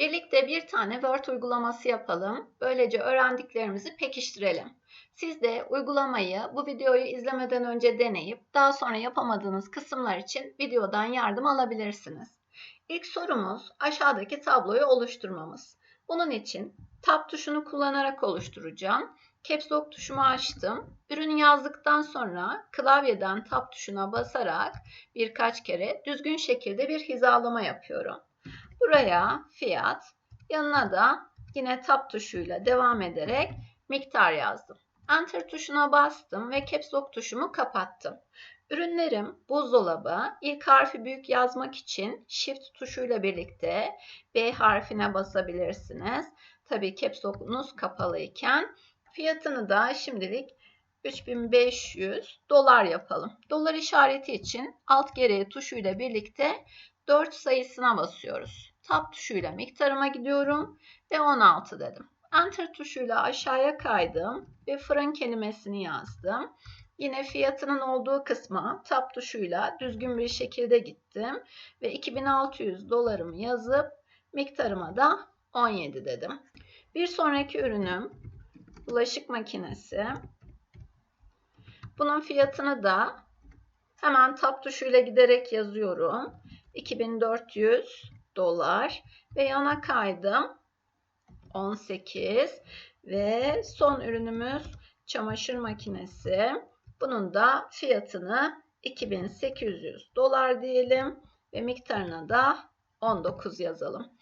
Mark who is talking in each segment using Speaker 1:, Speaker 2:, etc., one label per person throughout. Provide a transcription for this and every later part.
Speaker 1: Birlikte bir tane Word uygulaması yapalım. Böylece öğrendiklerimizi pekiştirelim. Siz de uygulamayı bu videoyu izlemeden önce deneyip daha sonra yapamadığınız kısımlar için videodan yardım alabilirsiniz. İlk sorumuz aşağıdaki tabloyu oluşturmamız. Bunun için Tab tuşunu kullanarak oluşturacağım. Caps Lock tuşumu açtım. Ürünü yazdıktan sonra klavyeden Tab tuşuna basarak birkaç kere düzgün şekilde bir hizalama yapıyorum. Buraya fiyat, yanına da yine Tab tuşuyla devam ederek miktar yazdım. Enter tuşuna bastım ve Caps Lock tuşumu kapattım. Ürünlerim buzdolabı. İlk harfi büyük yazmak için Shift tuşuyla birlikte B harfine basabilirsiniz. Tabii Caps Lock'unuz kapalıyken. Fiyatını da şimdilik 3500 dolar yapalım. Dolar işareti için alt geriye tuşuyla birlikte 4 sayısına basıyoruz. Tab tuşuyla miktarıma gidiyorum ve 16 dedim. Enter tuşuyla aşağıya kaydım ve fırın kelimesini yazdım. Yine fiyatının olduğu kısma tab tuşuyla düzgün bir şekilde gittim ve 2600 dolarımı yazıp miktarıma da 17 dedim. Bir sonraki ürünüm bulaşık makinesi. Bunun fiyatını da hemen tab tuşuyla giderek yazıyorum. 2400 dolar ve yana kaydım. 18 ve son ürünümüz çamaşır makinesi. Bunun da fiyatını 2800 dolar diyelim ve miktarına da 19 yazalım.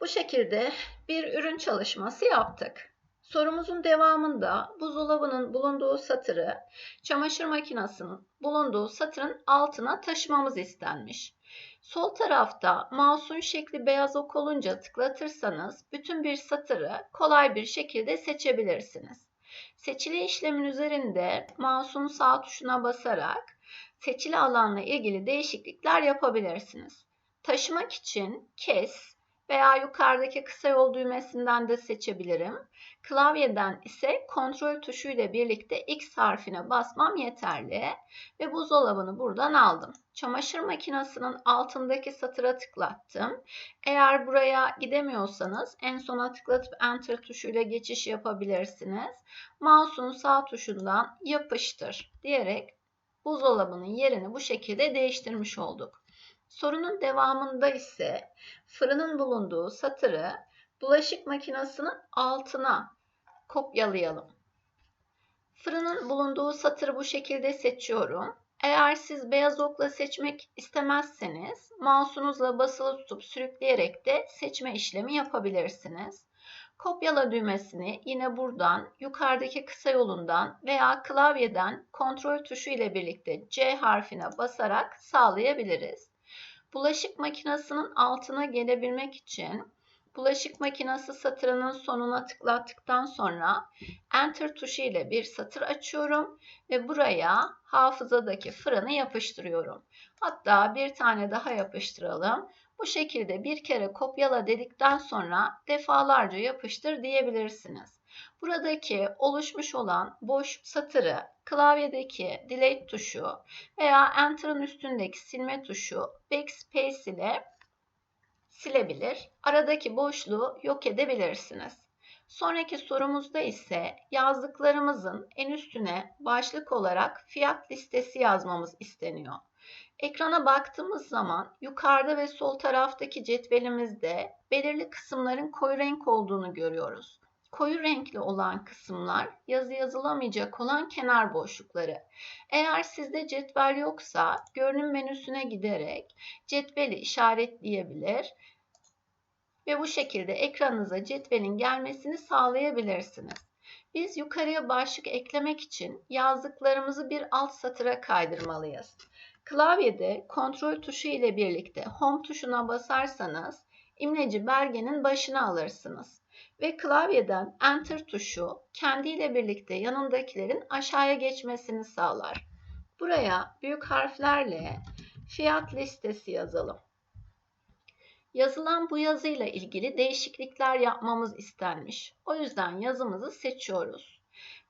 Speaker 1: Bu şekilde bir ürün çalışması yaptık. Sorumuzun devamında buzdolabının bulunduğu satırı çamaşır makinesinin bulunduğu satırın altına taşımamız istenmiş. Sol tarafta mouse'un şekli beyaz ok olunca tıklatırsanız bütün bir satırı kolay bir şekilde seçebilirsiniz. Seçili işlemin üzerinde mouse'un sağ tuşuna basarak seçili alanla ilgili değişiklikler yapabilirsiniz. Taşımak için kes, veya yukarıdaki kısa yol düğmesinden de seçebilirim. Klavyeden ise kontrol tuşu ile birlikte X harfine basmam yeterli ve buzdolabını buradan aldım. Çamaşır makinesinin altındaki satıra tıklattım. Eğer buraya gidemiyorsanız en sona tıklatıp Enter tuşuyla geçiş yapabilirsiniz. Mouse'un sağ tuşundan yapıştır diyerek buzdolabının yerini bu şekilde değiştirmiş olduk. Sorunun devamında ise fırının bulunduğu satırı bulaşık makinesinin altına kopyalayalım. Fırının bulunduğu satırı bu şekilde seçiyorum. Eğer siz beyaz okla seçmek istemezseniz mouse'unuzla basılı tutup sürükleyerek de seçme işlemi yapabilirsiniz. Kopyala düğmesini yine buradan yukarıdaki kısa yolundan veya klavyeden kontrol tuşu ile birlikte C harfine basarak sağlayabiliriz. Bulaşık makinesinin altına gelebilmek için bulaşık makinesi satırının sonuna tıklattıktan sonra Enter tuşu ile bir satır açıyorum ve buraya hafızadaki fırını yapıştırıyorum. Hatta bir tane daha yapıştıralım. Bu şekilde bir kere kopyala dedikten sonra defalarca yapıştır diyebilirsiniz. Buradaki oluşmuş olan boş satırı klavyedeki delete tuşu veya enter'ın üstündeki silme tuşu backspace ile silebilir. Aradaki boşluğu yok edebilirsiniz. Sonraki sorumuzda ise yazdıklarımızın en üstüne başlık olarak fiyat listesi yazmamız isteniyor. Ekrana baktığımız zaman yukarıda ve sol taraftaki cetvelimizde belirli kısımların koyu renk olduğunu görüyoruz koyu renkli olan kısımlar yazı yazılamayacak olan kenar boşlukları. Eğer sizde cetvel yoksa görünüm menüsüne giderek cetveli işaretleyebilir ve bu şekilde ekranınıza cetvelin gelmesini sağlayabilirsiniz. Biz yukarıya başlık eklemek için yazdıklarımızı bir alt satıra kaydırmalıyız. Klavyede kontrol tuşu ile birlikte home tuşuna basarsanız imleci belgenin başına alırsınız ve klavyeden Enter tuşu kendiyle birlikte yanındakilerin aşağıya geçmesini sağlar. Buraya büyük harflerle fiyat listesi yazalım. Yazılan bu yazıyla ilgili değişiklikler yapmamız istenmiş. O yüzden yazımızı seçiyoruz.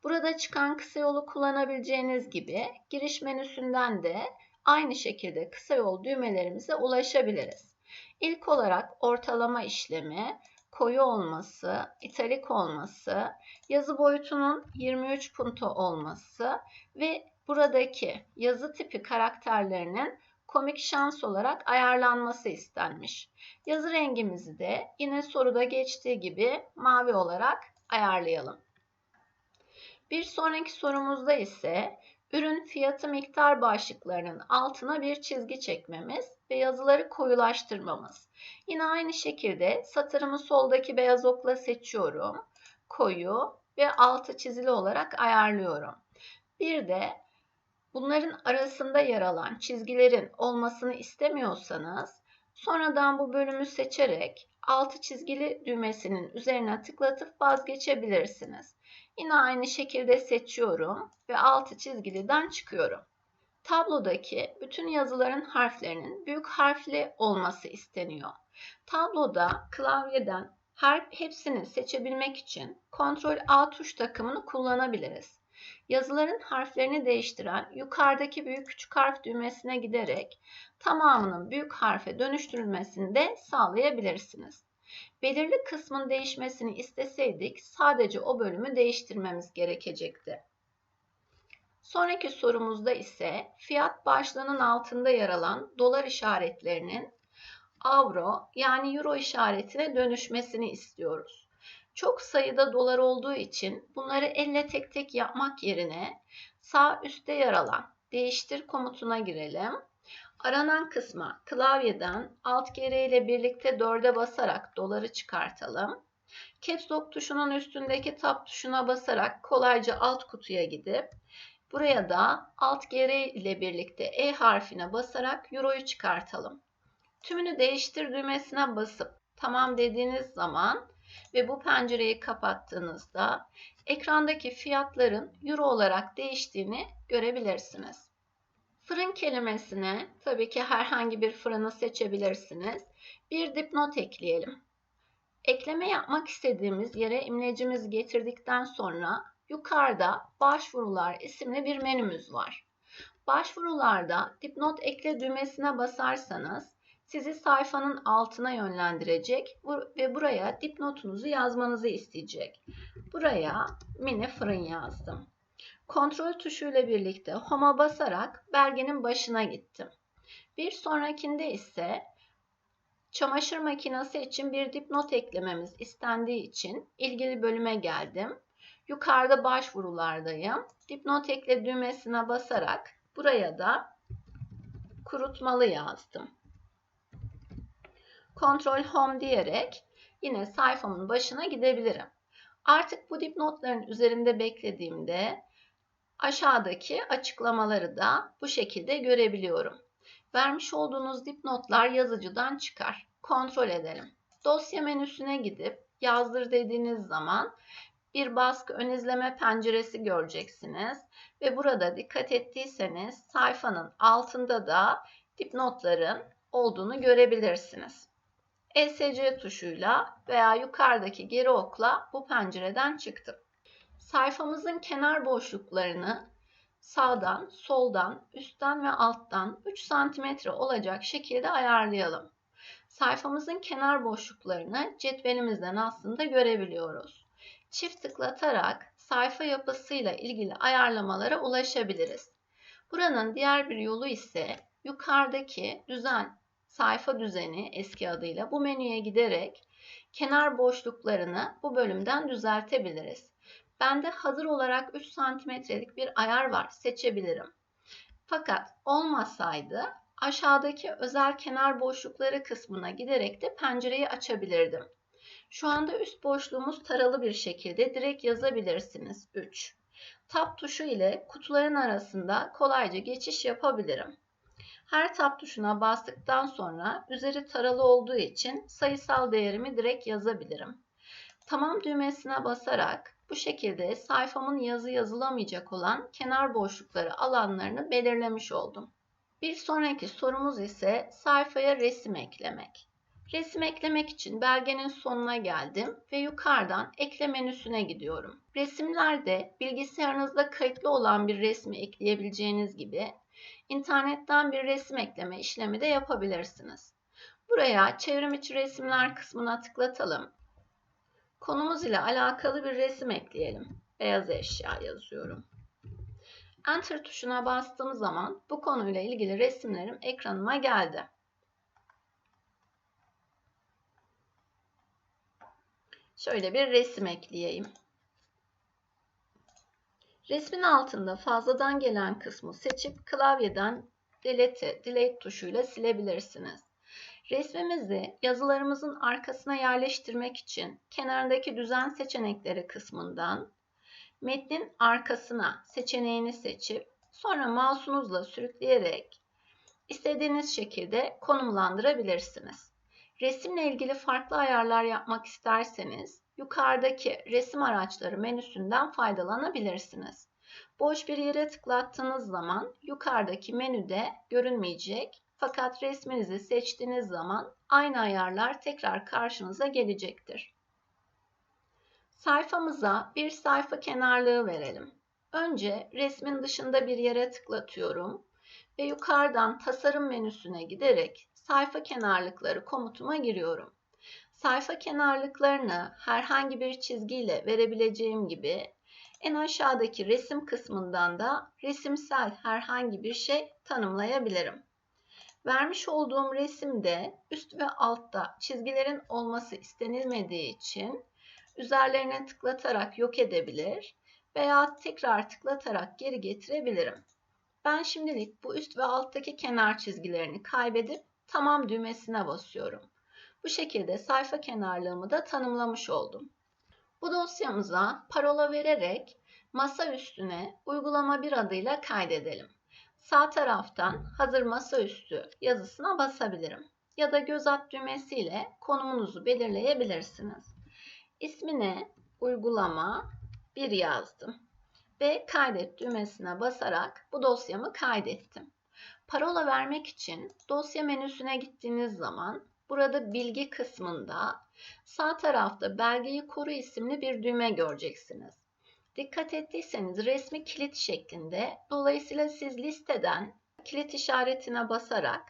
Speaker 1: Burada çıkan kısa yolu kullanabileceğiniz gibi giriş menüsünden de aynı şekilde kısa yol düğmelerimize ulaşabiliriz. İlk olarak ortalama işlemi, koyu olması, italik olması, yazı boyutunun 23 punto olması ve buradaki yazı tipi karakterlerinin komik şans olarak ayarlanması istenmiş. Yazı rengimizi de yine soruda geçtiği gibi mavi olarak ayarlayalım. Bir sonraki sorumuzda ise ürün fiyatı miktar başlıklarının altına bir çizgi çekmemiz ve yazıları koyulaştırmamız. Yine aynı şekilde satırımı soldaki beyaz okla seçiyorum. Koyu ve altı çizili olarak ayarlıyorum. Bir de bunların arasında yer alan çizgilerin olmasını istemiyorsanız sonradan bu bölümü seçerek altı çizgili düğmesinin üzerine tıklatıp vazgeçebilirsiniz. Yine aynı şekilde seçiyorum ve altı çizgiliden çıkıyorum. Tablodaki bütün yazıların harflerinin büyük harfli olması isteniyor. Tabloda klavyeden her hepsini seçebilmek için Ctrl A tuş takımını kullanabiliriz. Yazıların harflerini değiştiren yukarıdaki büyük küçük harf düğmesine giderek tamamının büyük harfe dönüştürülmesini de sağlayabilirsiniz. Belirli kısmın değişmesini isteseydik sadece o bölümü değiştirmemiz gerekecekti. Sonraki sorumuzda ise fiyat başlığının altında yer alan dolar işaretlerinin avro yani euro işaretine dönüşmesini istiyoruz. Çok sayıda dolar olduğu için bunları elle tek tek yapmak yerine sağ üstte yer alan değiştir komutuna girelim. Aranan kısma klavyeden Alt geri ile birlikte 4'e basarak doları çıkartalım. Caps Lock tuşunun üstündeki Tab tuşuna basarak kolayca alt kutuya gidip buraya da Alt geri ile birlikte E harfine basarak Euro'yu çıkartalım. Tümünü değiştir düğmesine basıp tamam dediğiniz zaman ve bu pencereyi kapattığınızda ekrandaki fiyatların euro olarak değiştiğini görebilirsiniz. Fırın kelimesine tabii ki herhangi bir fırını seçebilirsiniz. Bir dipnot ekleyelim. Ekleme yapmak istediğimiz yere imlecimizi getirdikten sonra yukarıda Başvurular isimli bir menümüz var. Başvurularda dipnot ekle düğmesine basarsanız sizi sayfanın altına yönlendirecek ve buraya dipnotunuzu yazmanızı isteyecek. Buraya mini fırın yazdım. Kontrol tuşuyla birlikte Home'a basarak belgenin başına gittim. Bir sonrakinde ise çamaşır makinesi için bir dipnot eklememiz istendiği için ilgili bölüme geldim. Yukarıda başvurulardayım. Dipnot ekle düğmesine basarak buraya da kurutmalı yazdım. Ctrl Home diyerek yine sayfamın başına gidebilirim. Artık bu dipnotların üzerinde beklediğimde aşağıdaki açıklamaları da bu şekilde görebiliyorum. Vermiş olduğunuz dipnotlar yazıcıdan çıkar. Kontrol edelim. Dosya menüsüne gidip yazdır dediğiniz zaman bir baskı ön izleme penceresi göreceksiniz. Ve burada dikkat ettiyseniz sayfanın altında da dipnotların olduğunu görebilirsiniz. ESC tuşuyla veya yukarıdaki geri okla bu pencereden çıktım. Sayfamızın kenar boşluklarını sağdan, soldan, üstten ve alttan 3 cm olacak şekilde ayarlayalım. Sayfamızın kenar boşluklarını cetvelimizden aslında görebiliyoruz. Çift tıklatarak sayfa yapısıyla ilgili ayarlamalara ulaşabiliriz. Buranın diğer bir yolu ise yukarıdaki düzen sayfa düzeni eski adıyla bu menüye giderek kenar boşluklarını bu bölümden düzeltebiliriz. Bende hazır olarak 3 santimetrelik bir ayar var seçebilirim. Fakat olmasaydı aşağıdaki özel kenar boşlukları kısmına giderek de pencereyi açabilirdim. Şu anda üst boşluğumuz taralı bir şekilde direkt yazabilirsiniz 3. Tab tuşu ile kutuların arasında kolayca geçiş yapabilirim. Her tab tuşuna bastıktan sonra üzeri taralı olduğu için sayısal değerimi direkt yazabilirim. Tamam düğmesine basarak bu şekilde sayfamın yazı yazılamayacak olan kenar boşlukları alanlarını belirlemiş oldum. Bir sonraki sorumuz ise sayfaya resim eklemek. Resim eklemek için belgenin sonuna geldim ve yukarıdan ekle menüsüne gidiyorum. Resimlerde bilgisayarınızda kayıtlı olan bir resmi ekleyebileceğiniz gibi internetten bir resim ekleme işlemi de yapabilirsiniz. Buraya çevrim içi resimler kısmına tıklatalım. Konumuz ile alakalı bir resim ekleyelim. Beyaz eşya yazıyorum. Enter tuşuna bastığım zaman bu konuyla ilgili resimlerim ekranıma geldi. Şöyle bir resim ekleyeyim. Resmin altında fazladan gelen kısmı seçip klavyeden delete, delete tuşuyla silebilirsiniz. Resmimizi yazılarımızın arkasına yerleştirmek için kenardaki düzen seçenekleri kısmından metnin arkasına seçeneğini seçip sonra mouse'unuzla sürükleyerek istediğiniz şekilde konumlandırabilirsiniz. Resimle ilgili farklı ayarlar yapmak isterseniz yukarıdaki resim araçları menüsünden faydalanabilirsiniz. Boş bir yere tıklattığınız zaman yukarıdaki menüde görünmeyecek fakat resminizi seçtiğiniz zaman aynı ayarlar tekrar karşınıza gelecektir. Sayfamıza bir sayfa kenarlığı verelim. Önce resmin dışında bir yere tıklatıyorum ve yukarıdan tasarım menüsüne giderek sayfa kenarlıkları komutuma giriyorum. Sayfa kenarlıklarını herhangi bir çizgiyle verebileceğim gibi en aşağıdaki resim kısmından da resimsel herhangi bir şey tanımlayabilirim. Vermiş olduğum resimde üst ve altta çizgilerin olması istenilmediği için üzerlerine tıklatarak yok edebilir veya tekrar tıklatarak geri getirebilirim. Ben şimdilik bu üst ve alttaki kenar çizgilerini kaybedip tamam düğmesine basıyorum. Bu şekilde sayfa kenarlığımı da tanımlamış oldum. Bu dosyamıza parola vererek masa üstüne uygulama bir adıyla kaydedelim. Sağ taraftan hazır masaüstü yazısına basabilirim. Ya da göz at düğmesiyle konumunuzu belirleyebilirsiniz. İsmine uygulama 1 yazdım ve kaydet düğmesine basarak bu dosyamı kaydettim. Parola vermek için dosya menüsüne gittiğiniz zaman burada bilgi kısmında sağ tarafta belgeyi koru isimli bir düğme göreceksiniz. Dikkat ettiyseniz resmi kilit şeklinde. Dolayısıyla siz listeden kilit işaretine basarak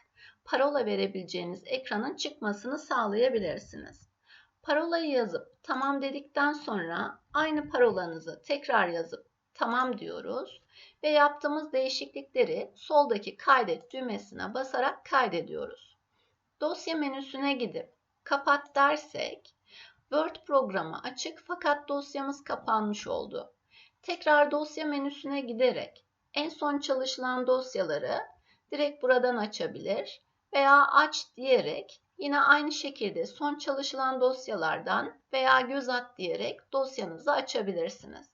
Speaker 1: parola verebileceğiniz ekranın çıkmasını sağlayabilirsiniz. Parolayı yazıp tamam dedikten sonra aynı parolanızı tekrar yazıp tamam diyoruz ve yaptığımız değişiklikleri soldaki kaydet düğmesine basarak kaydediyoruz. Dosya menüsüne gidip kapat dersek Word programı açık fakat dosyamız kapanmış oldu. Tekrar dosya menüsüne giderek en son çalışılan dosyaları direkt buradan açabilir veya aç diyerek yine aynı şekilde son çalışılan dosyalardan veya göz at diyerek dosyanızı açabilirsiniz.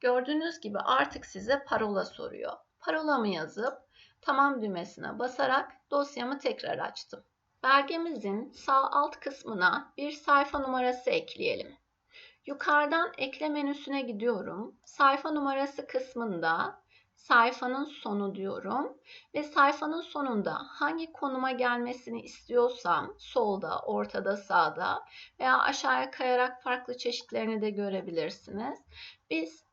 Speaker 1: Gördüğünüz gibi artık size parola soruyor. Parolamı yazıp tamam düğmesine basarak dosyamı tekrar açtım. Belgemizin sağ alt kısmına bir sayfa numarası ekleyelim. Yukarıdan ekle menüsüne gidiyorum. Sayfa numarası kısmında sayfanın sonu diyorum ve sayfanın sonunda hangi konuma gelmesini istiyorsam solda, ortada, sağda veya aşağıya kayarak farklı çeşitlerini de görebilirsiniz. Biz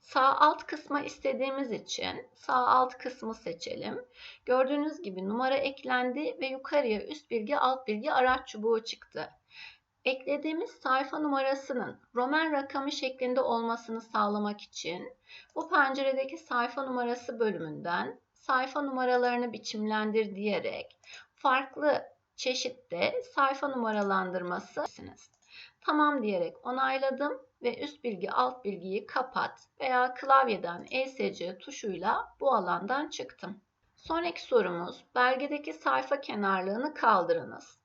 Speaker 1: sağ alt kısma istediğimiz için sağ alt kısmı seçelim. Gördüğünüz gibi numara eklendi ve yukarıya üst bilgi alt bilgi araç çubuğu çıktı. Eklediğimiz sayfa numarasının Roman rakamı şeklinde olmasını sağlamak için bu penceredeki sayfa numarası bölümünden sayfa numaralarını biçimlendir diyerek farklı çeşitte sayfa numaralandırması Tamam diyerek onayladım ve üst bilgi alt bilgiyi kapat veya klavyeden ESC tuşuyla bu alandan çıktım. Sonraki sorumuz belgedeki sayfa kenarlığını kaldırınız.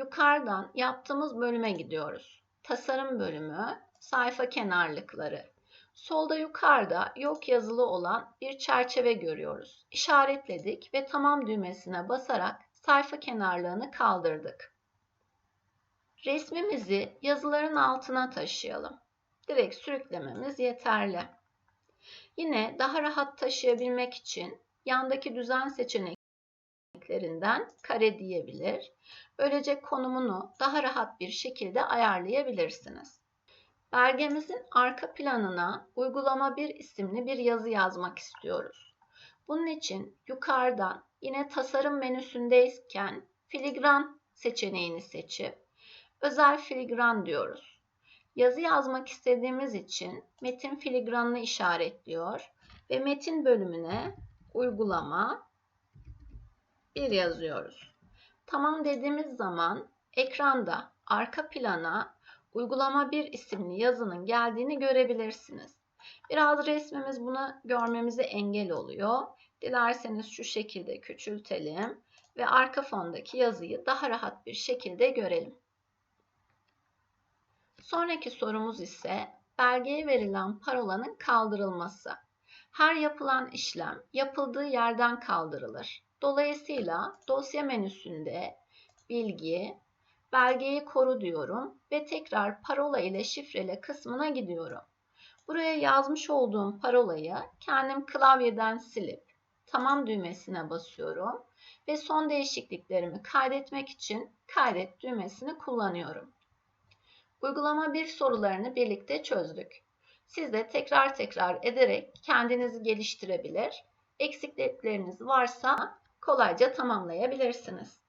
Speaker 1: Yukarıdan yaptığımız bölüme gidiyoruz. Tasarım bölümü, sayfa kenarlıkları. Solda yukarıda yok yazılı olan bir çerçeve görüyoruz. İşaretledik ve tamam düğmesine basarak sayfa kenarlığını kaldırdık. Resmimizi yazıların altına taşıyalım. Direkt sürüklememiz yeterli. Yine daha rahat taşıyabilmek için yandaki düzen seçeneklerinden kare diyebilir Böylece konumunu daha rahat bir şekilde ayarlayabilirsiniz. Belgemizin arka planına uygulama 1 isimli bir yazı yazmak istiyoruz. Bunun için yukarıdan yine tasarım menüsündeyken filigran seçeneğini seçip özel filigran diyoruz. Yazı yazmak istediğimiz için metin filigranını işaretliyor ve metin bölümüne uygulama 1 yazıyoruz. Tamam dediğimiz zaman ekranda arka plana uygulama 1 isimli yazının geldiğini görebilirsiniz. Biraz resmimiz bunu görmemize engel oluyor. Dilerseniz şu şekilde küçültelim ve arka fondaki yazıyı daha rahat bir şekilde görelim. Sonraki sorumuz ise belgeye verilen parolanın kaldırılması. Her yapılan işlem yapıldığı yerden kaldırılır. Dolayısıyla dosya menüsünde bilgi, belgeyi koru diyorum ve tekrar parola ile şifrele kısmına gidiyorum. Buraya yazmış olduğum parolayı kendim klavyeden silip tamam düğmesine basıyorum ve son değişikliklerimi kaydetmek için kaydet düğmesini kullanıyorum. Uygulama 1 sorularını birlikte çözdük. Siz de tekrar tekrar ederek kendinizi geliştirebilir, eksiklikleriniz varsa kolayca tamamlayabilirsiniz.